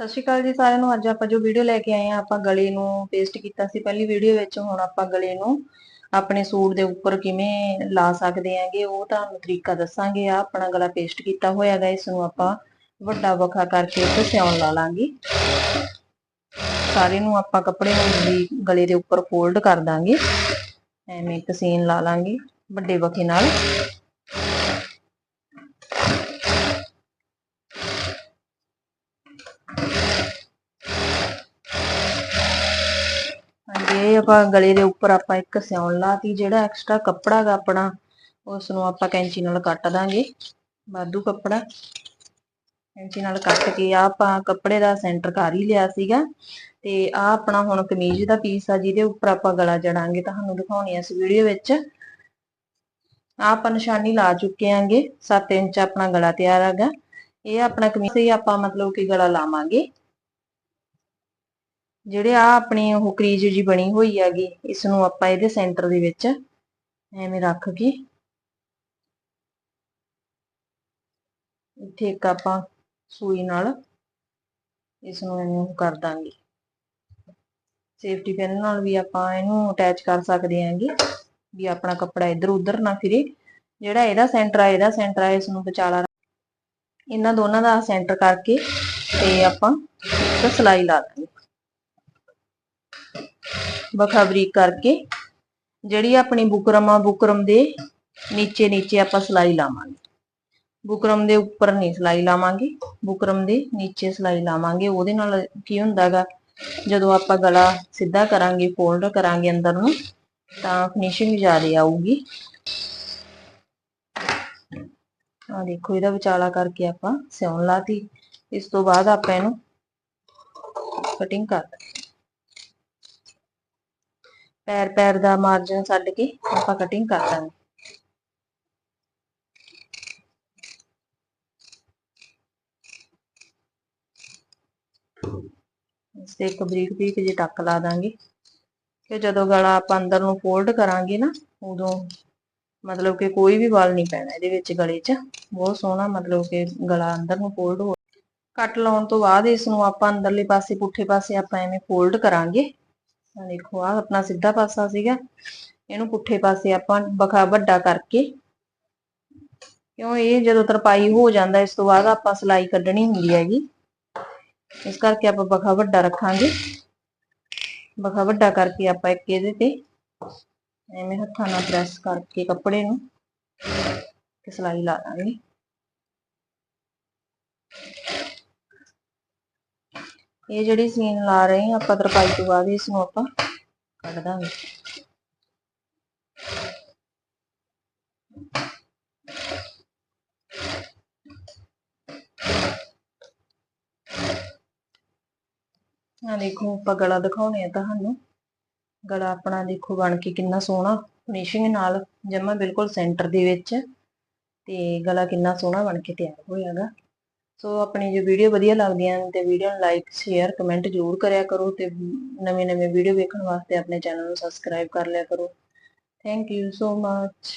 ਸਤਿ ਸ਼੍ਰੀ ਅਕਾਲ ਜੀ ਸਾਰਿਆਂ ਨੂੰ। ਅੱਜ ਆਪਾਂ ਜੋ ਵੀਡੀਓ ਲੈ ਕੇ ਆਏ ਆ ਆਪਾਂ ਗਲੇ ਨੂੰ ਪੇਸਟ ਕੀਤਾ ਸੀ ਪਹਿਲੀ ਵੀਡੀਓ ਵਿੱਚ। ਹੁਣ ਆਪਾਂ ਗਲੇ ਨੂੰ ਆਪਣੇ ਸੂਟ ਦੇ ਉੱਪਰ ਕਿਵੇਂ ਲਾ ਸਕਦੇ ਆਂਗੇ ਉਹ ਤੁਹਾਨੂੰ ਤਰੀਕਾ ਦੱਸਾਂਗੇ। ਆ ਆਪਣਾ ਗਲਾ ਪੇਸਟ ਕੀਤਾ ਹੋਇਆ ਹੈਗਾ ਇਸ ਨੂੰ ਆਪਾਂ ਵੱਡਾ ਵਖਾ ਕਰਕੇ ਇੱਥੇ ਸਿਉਣ ਲਾ ਲਾਂਗੇ। ਸਾਰੇ ਨੂੰ ਆਪਾਂ ਕੱਪੜੇ ਨੂੰ ਵੀ ਗਲੇ ਦੇ ਉੱਪਰ ਫੋਲਡ ਕਰ ਦਾਂਗੇ। ਐਵੇਂ ਇੱਕ ਲਾ ਲਾਂਗੇ, ਵੱਡੇ ਵਖੇ ਨਾਲ। ਇਹ ਆਪਾਂ ਗਲੇ ਦੇ ਉੱਪਰ ਆਪਾਂ ਇੱਕ ਸਿਉਣ ਲਾਤੀ, ਜਿਹੜਾ ਐਕਸਟਰਾ ਕੱਪੜਾ ਗਾ ਆਪਣਾ ਉਸ ਨੂੰ ਆਪਾਂ ਕੈਂਚੀ ਨਾਲ ਕੱਟ ਦਾਂਗੇ, ਵਾਧੂ ਕੱਪੜਾ। ਕੈਂਚੀ ਨਾਲ ਕੱਟ ਕੇ ਆ ਆਪਾਂ ਕੱਪੜੇ ਦਾ ਸੈਂਟਰ ਕਰ ਹੀ ਲਿਆ ਸੀਗਾ। ਤੇ ਆ ਆਪਣਾ ਹੁਣ ਕਮੀਜ਼ ਦਾ ਪੀਸ ਆ, ਜਿਹਦੇ ਉੱਪਰ ਆਪਾਂ ਗਲਾ ਜੜਾਂਗੇ, ਤੁਹਾਨੂੰ ਦਿਖਾਉਣੀ ਆ ਇਸ ਵੀਡੀਓ ਵਿੱਚ। ਆ ਆਪਾਂ ਨਿਸ਼ਾਨੀ ਲਾ ਚੁੱਕੇ ਆਂਗੇ 7 ਇੰਚ ਆਪਣਾ ਗਲਾ ਤਿਆਰ ਹੈਗਾ ਇਹ ਆਪਣਾ ਕਮੀਜ਼ ਹੀ ਆਪਾਂ ਮਤਲਬ ਕਿ ਗਲਾ ਲਾਵਾਂਗੇ। ਜਿਹੜੇ ਆ ਆਪਣੀ ਉਹ ਕਰੀਜ ਜੀ ਬਣੀ ਹੋਈ ਹੈਗੀ ਇਸ ਨੂੰ ਆਪਾਂ ਇਹਦੇ ਸੈਂਟਰ ਦੇ ਵਿੱਚ ਐਵੇਂ ਰੱਖ ਕੇ ਇੱਥੇ ਇੱਕ ਆਪਾਂ ਸੂਈ ਨਾਲ ਇਸ ਨੂੰ ਐਵੇਂ ਕਰ ਦਾਂਗੇ। ਸੇਫਟੀ ਪਿਨ ਨਾਲ ਵੀ ਆਪਾਂ ਇਹਨੂੰ ਅਟੈਚ ਕਰ ਸਕਦੇ ਆਂਗੇ ਵੀ ਆਪਣਾ ਕੱਪੜਾ ਇੱਧਰ ਉੱਧਰ ਨਾ ਫਿਰੇ। ਜਿਹੜਾ ਇਹਦਾ ਸੈਂਟਰ ਆ, ਇਹਦਾ ਸੈਂਟਰ ਆ ਇਸ ਨੂੰ ਵਿਚਾਲਾ ਇਹਨਾਂ ਦੋਨਾਂ ਦਾ ਸੈਂਟਰ ਕਰਕੇ ਤੇ ਆਪਾਂ ਇੱਕ ਸਲਾਈ ਲਾ ਦਾਂਗੇ। ਬਖਾ ਕਰਕੇ ਜਿਹੜੀ ਆਪਣੀ ਬੁਕਰਮ ਆ, ਬੁਕਰਮ ਦੇ ਨੀਚੇ ਨੀਚੇ ਆਪਾਂ ਸਲਾਈ ਲਾਵਾਂਗੇ। ਬੁਕਰਮ ਦੇ ਉੱਪਰ ਨਹੀਂ ਸਲਾਈ ਲਾਵਾਂਗੇ, ਬੁਕਰਮ ਦੇ ਨੀਚੇ ਸਲਾਈ ਲਾਵਾਂਗੇ। ਉਹਦੇ ਨਾਲ ਕੀ ਹੁੰਦਾਗਾ, ਜਦੋਂ ਆਪਾਂ ਗਲਾ ਸਿੱਧਾ ਕਰਾਂਗੇ, ਫੋਲਡ ਕਰਾਂਗੇ ਅੰਦਰ ਨੂੰ, ਤਾਂ ਫਿਨਿਸ਼ਿੰਗ ਜ਼ਿਆਦਾ ਆਊਗੀ। ਆ ਦੇਖੋ, ਇਹਦਾ ਵਿਚਾਲਾ ਕਰਕੇ ਆਪਾਂ ਸਿਉਣ ਲਾਤੀ। ਇਸ ਤੋਂ ਬਾਅਦ ਆਪਾਂ ਇਹਨੂੰ ਕਟਿੰਗ ਕਰ ਪੈਰ ਪੈਰ ਦਾ ਮਾਰਜਨ ਛੱਡ ਕੇ ਆਪਾਂ ਕਟਿੰਗ ਕਰ ਦਾਂਗੇ। ਇਸ ਤੇ ਇੱਕ ਬਰੀਕ ਬਰੀਕ ਜਿਹੀ ਟੱਕ ਲਾ ਦਾਂਗੇ ਕਿ ਜਦੋਂ ਗਲਾ ਆਪਾਂ ਅੰਦਰ ਨੂੰ ਫੋਲਡ ਕਰਾਂਗੇ ਨਾ, ਉਦੋਂ ਮਤਲਬ ਕਿ ਕੋਈ ਵੀ ਵਾਲ ਨਹੀਂ ਪੈਣਾ ਇਹਦੇ ਵਿੱਚ ਗਲੇ 'ਚ। ਬਹੁਤ ਸੋਹਣਾ ਮਤਲਬ ਕਿ ਗਲਾ ਅੰਦਰ ਨੂੰ ਫੋਲਡ ਹੋ ਕੱਟ ਲਾਉਣ ਤੋਂ ਬਾਅਦ ਇਸ ਨੂੰ ਆਪਾਂ ਅੰਦਰਲੇ ਪਾਸੇ ਪੁੱਠੇ ਪਾਸੇ ਆਪਾਂ ਐਵੇਂ ਫੋਲਡ ਕਰਾਂਗੇ। ਆ ਦੇਖੋ ਆ ਆਪਣਾ ਸਿੱਧਾ ਪਾਸਾ ਸੀਗਾ। ਇਹਨੂੰ ਪੁੱਠੇ ਪਾਸੇ ਆਪਾਂ ਬਖਾ, ਵੱਡਾ ਕਰਕੇ। ਕਿਉਂ? ਇਹ ਜਦੋਂ ਤਰਪਾਈ ਹੋ ਜਾਂਦਾ, ਇਸ ਤੋਂ ਬਾਅਦ ਆਪਾਂ ਸਲਾਈ ਕੱਢਣੀ ਹੁੰਦੀ ਹੈਗੀ। ਇਸ ਕਰਕੇ ਆਪਾਂ ਬਖਾ ਵੱਡਾ ਰੱਖਾਂਗੇ। ਬਖਾ ਵੱਡਾ ਕਰਕੇ ਆਪਾਂ ਇੱਕ ਇਹਦੇ ਤੇ ਐਵੇਂ ਹੱਥਾਂ ਨਾਲ ਪ੍ਰੈਸ ਕਰਕੇ ਕੱਪੜੇ ਨੂੰ ਤੇ ਸਲਾਈ ਲਾ ਦਾਂਗੇ। ਇਹ ਜਿਹੜੀ ਸੀਨ ਲਾ ਰਹੇ ਹਾਂ ਆਪਾਂ ਤਰਪਾਈ ਤੋਂ ਬਾਅਦ, ਇਸ ਨੂੰ ਆਪਾਂ ਕੱਢ ਦਾਂਗੇ। ਆ ਦੇਖੋ, ਆਪਾਂ ਗਲਾ ਦਿਖਾਉਣੇ ਆ ਤੁਹਾਨੂੰ। ਗਲਾ ਆਪਣਾ ਦੇਖੋ ਬਣ ਕੇ ਕਿੰਨਾ ਸੋਹਣਾ ਫਿਨਿਸ਼ਿੰਗ ਨਾਲ ਜਮਾ ਬਿਲਕੁਲ ਸੈਂਟਰ ਦੇ ਵਿੱਚ। ਤੇ ਗਲਾ ਕਿੰਨਾ ਸੋਹਣਾ ਬਣ ਕੇ ਤਿਆਰ ਹੋਇਆਗਾ। ਸੋ ਆਪਣੀ ਜੋ ਵੀਡੀਓ ਵਧੀਆ ਲੱਗਦੀਆਂ ਨੇ ਤੇ ਵੀਡੀਓ ਨੂੰ ਲਾਈਕ ਸ਼ੇਅਰ ਕਮੈਂਟ ਜ਼ਰੂਰ ਕਰਿਆ ਕਰੋ ਤੇ ਨਵੇਂ ਨਵੇਂ ਵੀਡੀਓ ਵੇਖਣ ਵਾਸਤੇ ਆਪਣੇ ਚੈਨਲ ਨੂੰ ਸਬਸਕ੍ਰਾਈਬ ਕਰ ਲਿਆ ਕਰੋ। Thank you so much